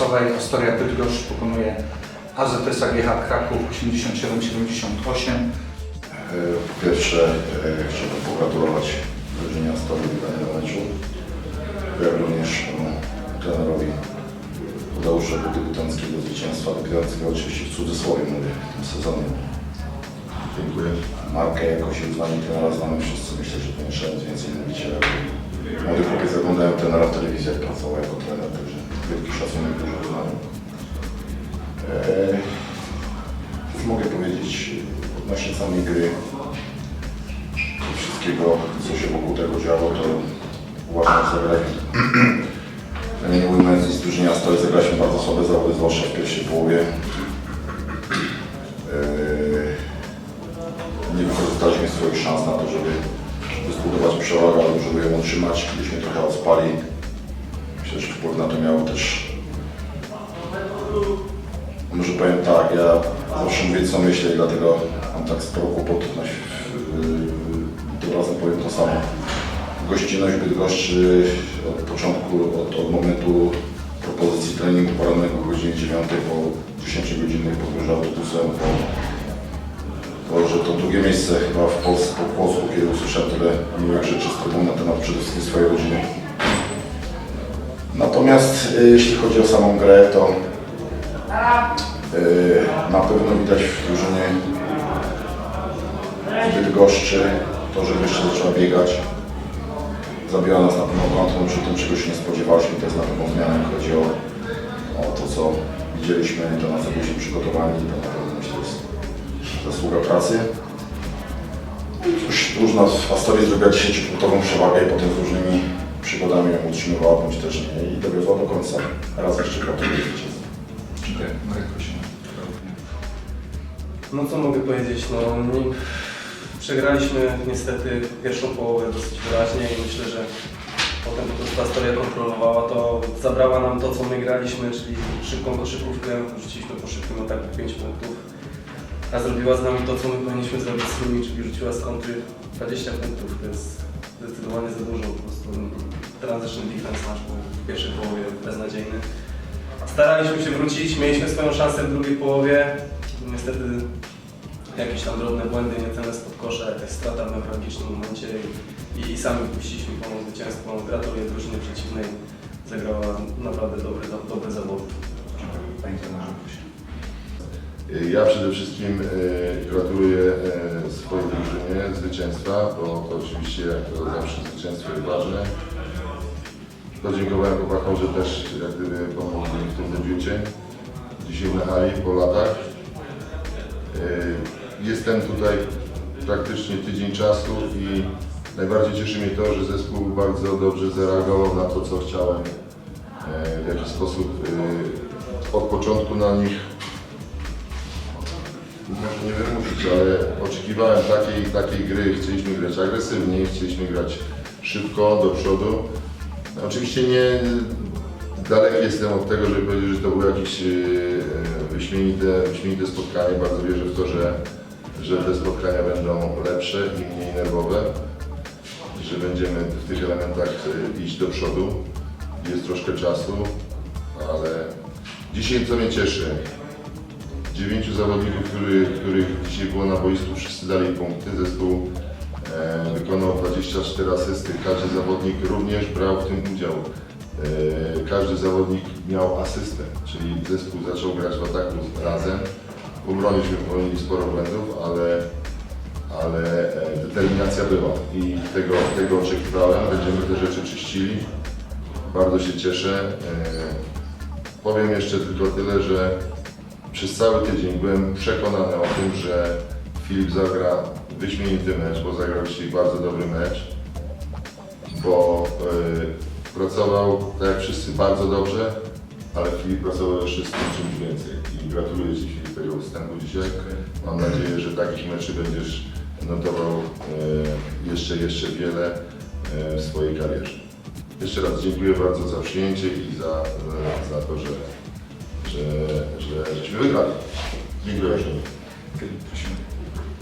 Prasowej. Astoria Bydgoszcz pokonuje AZS AGH Kraków 87-78. E, Po pierwsze e, chciałbym pogratulować drużynie Astorii wygranego meczu, jak również trenerowi Tadeuszowi debiutanckiego zwycięstwa, debiutanckiego oczywiście w cudzysłowie mówię w tym sezonie. Dziękuję. Markę jako się trenera znamy wszyscy, myślę, że to nie trzeba nic więcej mówić. Młody chłopiec oglądają trenera w telewizji, jak pracował jako trener, wielki szacunek, duże uznanie. Cóż mogę powiedzieć odnośnie samej gry i wszystkiego, co się wokół tego działo, to uważam, że zagraliśmy. Nie ujmując nic drużynie Astorii, zagraliśmy bardzo słabe zawody, zwłaszcza w pierwszej połowie. Eee, nie wykorzystaliśmy swoich szans na to, żeby, zbudować przewagę, żeby ją utrzymać. Gdyśmy trochę odspali. Myślę, że wpływ na to miało też... Może powiem tak, ja zawsze mówię co myślę i dlatego mam tak sporo kłopotów na tym razem powiem to samo. Gościnność Bydgoszczy od początku, od, od momentu propozycji treningu porannego o godzinie 9 po 10 godzinnych podróży autobusem, po to, że to drugie miejsce chyba w Polsce, po polsku, kiedy usłyszałem tyle miłych rzeczy z trybun na temat przede wszystkim swojej rodziny. Natomiast y, jeśli chodzi o samą grę, to y, na pewno widać w drużynie w Bydgoszczy to, że jeszcze zaczęła biegać. Zabiła nas na pewno kontrolą przy tym, czego się nie spodziewaliśmy. To jest na pewno zmiana, jeśli chodzi o, o to, co widzieliśmy, to na co byliśmy przygotowani. To na pewno myślę jest zasługa pracy. Cóż, różna w Astorii zrobiła 10-punktową przewagę i potem z różnymi przygodami ją utrzymywała, bądź też nie i dowiozła do końca. Raz jeszcze gratuluję zwycięstwa. Dziękuję. Marek, prosimy. No co mogę powiedzieć, no nie, przegraliśmy niestety pierwszą połowę dosyć wyraźnie i myślę, że potem po prostu ta historia kontrolowała, to zabrała nam to, co my graliśmy, czyli szybką koszykówkę, rzuciliśmy po szybkim ataku 5 punktów, a zrobiła z nami to, co my powinniśmy zrobić z nimi, czyli rzuciła z kontry 20 punktów, to jest zdecydowanie za dużo, po prostu transition defense nasz był w pierwszej połowie beznadziejny. Staraliśmy się wrócić, mieliśmy swoją szansę w drugiej połowie, niestety jakieś tam drobne błędy, niecelne spod kosza, jakaś strata w newralgicznym momencie i, i sami wypuściliśmy pomóc zwycięstwo. Gratuluję drużynie przeciwnej, zagrała naprawdę dobry, dobry zawód. Ja przede wszystkim e, gratuluję e, swojej zwycięstwa, bo to oczywiście jak to zawsze zwycięstwo jest ważne. Podziękowałem chłopakom, że też jak gdyby pomogli mi w tym debiucie. Dzisiaj na hali po latach. E, Jestem tutaj praktycznie tydzień czasu i najbardziej cieszy mnie to, że zespół bardzo dobrze zareagował na to, co chciałem. E, W jaki sposób e, od początku na nich może nie wymusić, ale oczekiwałem takiej, takiej gry. Chcieliśmy grać agresywnie, chcieliśmy grać szybko, do przodu. Oczywiście nie daleki jestem od tego, żeby powiedzieć, że to było jakieś e, wyśmienite, wyśmienite spotkanie. Bardzo wierzę w to, że, że te spotkania będą lepsze i mniej nerwowe, że będziemy w tych elementach e, iść do przodu. Jest troszkę czasu, ale dzisiaj co mnie cieszy, dziewięciu zawodników, który, których dzisiaj było na boisku, wszyscy dali punkty. Zespół e, wykonał 24 asysty. Każdy zawodnik również brał w tym udział. E, każdy zawodnik miał asystę, czyli zespół zaczął grać w ataku razem. W obronieśmy popełnili sporo błędów, ale, ale e, determinacja była i tego, tego oczekiwałem. Będziemy te rzeczy czyścili. Bardzo się cieszę. E, Powiem jeszcze tylko tyle, że przez cały tydzień byłem przekonany o tym, że Filip zagra wyśmienity mecz, bo zagrał dzisiaj bardzo dobry mecz, bo y, pracował, tak jak wszyscy, bardzo dobrze, ale Filip pracował jeszcze z tym czymś więcej i gratuluję Ci Filip tego występu dzisiaj. Mam nadzieję, że takich meczy będziesz notował y, jeszcze, jeszcze wiele y, w swojej karierze. Jeszcze raz dziękuję bardzo za przyjęcie i za, y, za to, że że, że żeśmy wygrali. Dziękuję.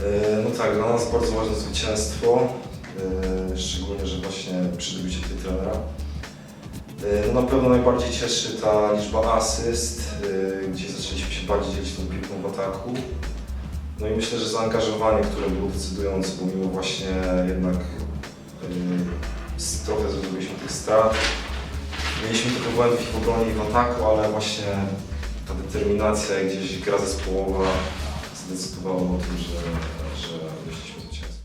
E, No tak, dla nas bardzo ważne zwycięstwo, e, szczególnie, że właśnie przy debiucie tej trenera. E, No na pewno najbardziej cieszy ta liczba asyst, gdzie zaczęliśmy się bardziej dzielić tą piłką w ataku. No i myślę, że zaangażowanie, które było decydujące, bo mimo właśnie jednak trochę zrobiliśmy tych strat. Mieliśmy trochę błędów i w obronie i w ataku, ale właśnie ta determinacja i gdzieś gra zespołowa zdecydowała o tym, że, że wyszliśmy zwycięstwo.